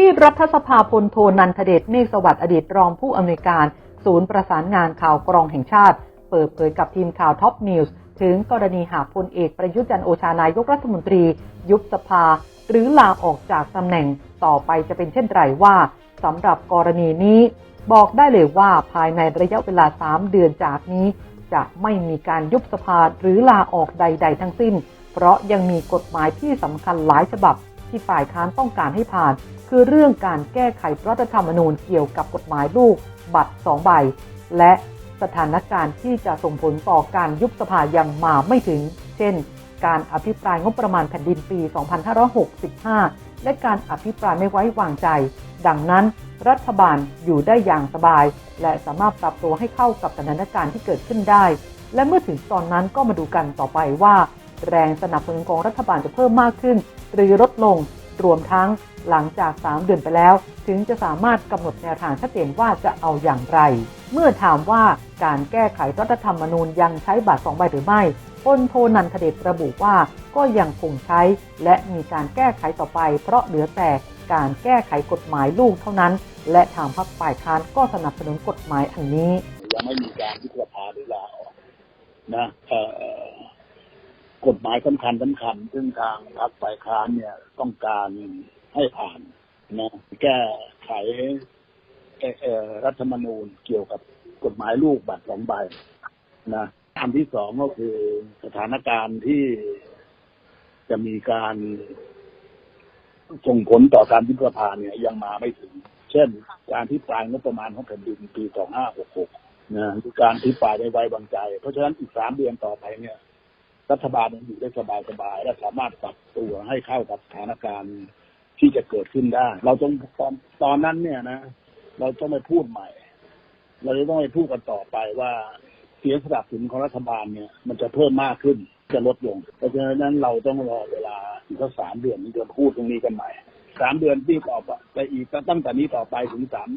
ที่รัฐสภาพลโทนันทเดชเมฆสวัสดิ์อดีตรองผู้อำนวยการ ศูนย์ประสานงานข่าวกรองแห่งชาติ เปิดเผยกับทีมข่าวท็อปนิวส์ถึงกรณีหากพลเอกประยุทธ์จันโอชานายกรัฐมนตรี ยุบสภา หรือลาออกจากตำแหน่งต่อไปจะเป็นเช่นไรว่าสำหรับกรณีนี้ บอกได้เลยว่าภายในระยะเวลา 3 เดือนจากนี้ จะไม่มีการยุบสภาหรือลาออกใด ๆ ทั้งสิ้น เพราะยังมีกฎหมายที่สำคัญหลายฉบับ ที่ฝ่ายค้านต้องการให้ผ่าน คือเรื่องการแก้ไขรัฐธรรมนูญเกี่ยวกับกฎหมายลูก บัตรสองใบ และสถานการณ์ที่จะส่งผลต่อการยุบสภายังมาไม่ถึง เช่น การอภิปรายงบประมาณแผ่นดินปี 2565 และการอภิปรายไม่ไว้วางใจ ดังนั้นรัฐบาลอยู่ได้อย่างสบาย และสามารถปรับตัวให้เข้ากับสถานการณ์ที่เกิดขึ้นได้ และเมื่อถึงตอนนั้นก็มาดูกันต่อไปว่า แรงสนับสนุนของรัฐบาลจะเพิ่มมากขึ้น หรือลดลง รวมทั้งหลังจาก 3 เดือนไปแล้ว ถึงจะสามารถกำหนดแนวทางชัดเจนว่าจะเอาอย่างไร เมื่อถามว่าการแก้ไขรัฐธรรมนูญยังใช้บัตรสองใบหรือไม่พลโทนันทเดชระบุว่าก็ยังคงใช้ และมีการแก้ไขต่อไป เพราะเหลือแต่การแก้ไขกฎหมายลูกเท่านั้น และทางพรรคฝ่ายค้านก็สนับสนุนกฎหมายอันนี้ ยังไม่มีการยุบสภาหรือลาออกนะเออ กฎหมายสำคัญสำคัญ ซึ่งทางพรรคฝ่ายค้านเนี่ยต้องการให้ผ่านนะแก้ไขรัฐธรรมนูญเกี่ยวกับกฎหมายลูกบัตรสองใบนะอันที่สองก็คือสถานการณ์ที่จะมีการส่งผลต่อการยุบสภาเนี่ยยังมาไม่ถึง เช่น การที่ปลายงบประมาณของแผ่นดินปี 2566นะหรือการที่ปลายไม่ไว้วางใจ เพราะฉะนั้นอีกสามเดือนต่อไปเนี่ย รัฐบาลยังอยู่ได้สบายๆและสามารถปรับตัวให้เข้ากับสถานการณ์ที่จะเกิดขึ้นได้ เราต้องตอนตอนนั้นเนี่ยนะ เราต้องไปพูดใหม่ เราจะต้องไปพูดกันต่อไปว่าเสียงสนับสนุนของรัฐบาลเนี่ย มันจะเพิ่มมากขึ้นจะลดลง เพราะฉะนั้นเราต้องรอเวลาอีกสามเดือนนี้จะพูดตรงนี้กันใหม่สามเดือนที่ต่อไปไปอีกตั้งแต่นี้ต่อไปถึงสาม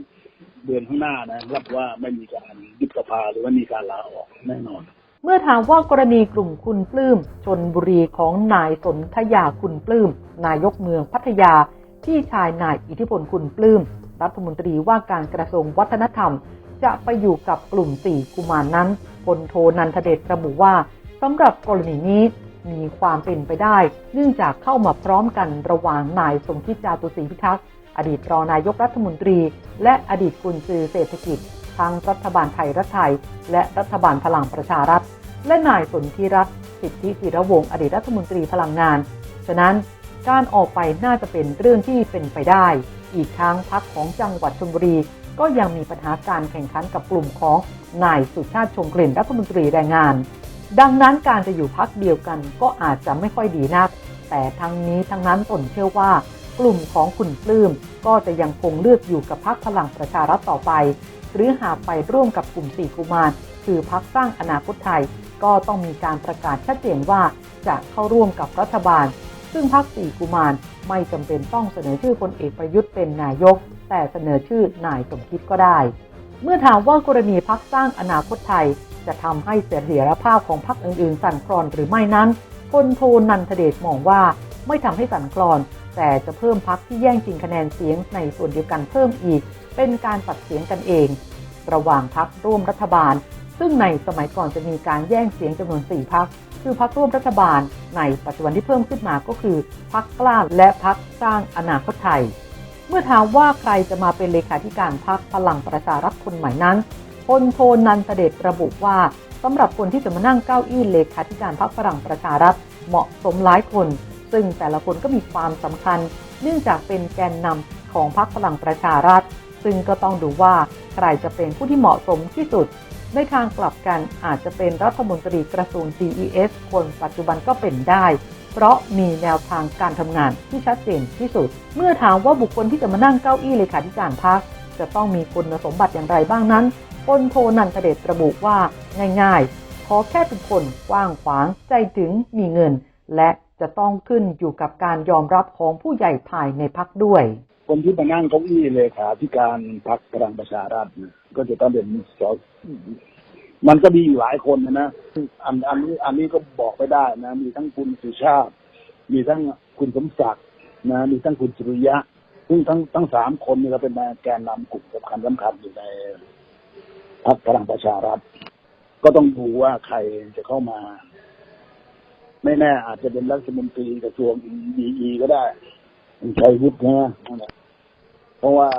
เดือนข้างหน้านะรับว่าไม่มีการยุบสภาหรือว่ามีการลาออกแน่นอน เมื่อถามว่ากรณีกลุ่มคุณปลื้มชนบุรีของนายสนธยาคุณปลื้มนายกเมืองพัทยาพี่ชายนายอิทธิพลคุณปลื้มรัฐมนตรีว่าการกระทรวงวัฒนธรรม จะไปอยู่กับกลุ่มสี่กุมารนนั้นพลโทนันทเดชระบุว่าสำหรับกรณีนี้มีความเป็นไปได้ เนื่องจากเข้ามาพร้อมกันระหว่างนายสมคิดจาตุศรีพิทักษ์อดีตรองนายกรัฐมนตรี และอดีตกุญซือเศรษฐกิจ ทั้งรัฐบาลไทยรัฐไทย และรัฐบาลพลังประชารัฐ และนายสนธิรัตน์สิทธิศิระวงศ์อดีตรัฐมนตรีพลังงาน ฉะนั้นการออกไปน่าจะเป็นเรื่องที่เป็นไปได้ อีกทั้งพักของจังหวัดชลบุรี ก็ยังมีปัญหาการแข่งขันกับกลุ่มของนายสุชาติชมกลิ่นรัฐมนตรีแรงงาน ดังนั้นการจะอยู่พักเดียวกันก็อาจจะไม่ค่อยดีนัก แต่ทั้งนี้ทั้งนั้นตนเชื่อว่ากลุ่มของคุณปลื้มก็จะยังคงเลือกอยู่กับพักพลังประชารัฐต่อไป หรือหากไปร่วมกับกลุ่มสี่กุมารคือพักสร้างอนาคตไทย ก็ต้องมีการประกาศชัดเจนว่าจะเข้าร่วมกับรัฐบาล ซึ่งพักสี่กุมารไม่จำเป็นต้องเสนอชื่อพลเอกประยุทธ์เป็นนายก แต่เสนอชื่อนายสมคิดก็ได้ เมื่อถามว่ากรณีพักสร้างอนาคตไทย จะทำให้เสถียรภาพของพรรคอื่นๆ สั่นคลอนหรือไม่นั้นพลโทนันทเดชมองว่าไม่ทำให้สั่นคลอน แต่จะเพิ่มพักที่แย่งชิงคะแนนเสียงในส่วนเดียวกันเพิ่มอีก เป็นการตัดเสียงกันเอง ระหว่างพักร่วมรัฐบาล ซึ่งในสมัยก่อนจะมีการแย่งเสียงจำนวน 4พักคือพักร่วมรัฐบาล ในปัจจุบันที่เพิ่มขึ้นมาก็คือพักกล้าและพักสร้างอนาคตไทย เมื่อถามว่าใครจะมาเป็นเลขาธิการพักพลังประชารัฐคนใหม่นั้นพลโทนันทเดชระบุว่าสำหรับคนที่จะมานั่งเก้าอี้เลขาธิการพรรคพลังประชารัฐเหมาะสมหลายคน ซึ่งแต่ละคนก็มีความสำคัญ เนื่องจากเป็นแกนนำของพรรคพลังประชารัฐ ซึ่งก็ต้องดูว่าใครจะเป็นผู้ที่เหมาะสมที่สุด ในทางกลับกันอาจจะเป็นรัฐมนตรีกระทรวง DES คนปัจจุบันก็เป็นได้ เพราะมีแนวทางการทำงานที่ชัดเจนที่สุด เมื่อถามว่าบุคคลที่จะมานั่งเก้าอี้เลขาธิการพรรคจะต้องมีคุณสมบัติอย่างไรบ้างนั้นพลโทนันทเดชระบุว่าง่ายๆ ขอแค่เป็นคนกว้างขวางใจถึงมีเงิน และ จะต้องขึ้นอยู่กับการยอมรับของผู้ใหญ่ภายในพักด้วย คนที่มานั่งเก้าอี้เลขาธิการพรรคพลังประชารัฐก็จะต้องเป็นสมันก็มีอยู่หลายคนนะนะอันอันนี้อันนี้ก็บอกไม่ได้นะ มีทั้งคุณสุชาติ มีทั้งคุณสมศักดิ์นะ มีทั้งคุณสุริยะ ซึ่งทั้งทั้งสามคนนี่ก็เป็นแกนนำกลุ่มสำคัญสำคัญอยู่ในพรรคพลังประชารัฐ ก็ต้องดูว่าใครจะเข้ามา ไม่แน่อาจจะเป็นรัฐมนตรีกระทรวงดีก็ได้คุณชัยวุฒินะนั่นแหละเพราะว่า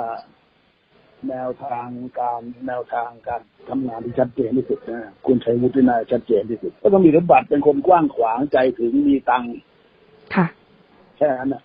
แนวทางการแนวทางการทำงานที่ชัดเจนที่สุดนะคุณชัยวุฒิน่าจะชัดเจนที่สุด ก็ต้องมีสมบัติเป็นคนกว้างขวางใจถึงมีตังค์ค่ะแค่นั้นนะ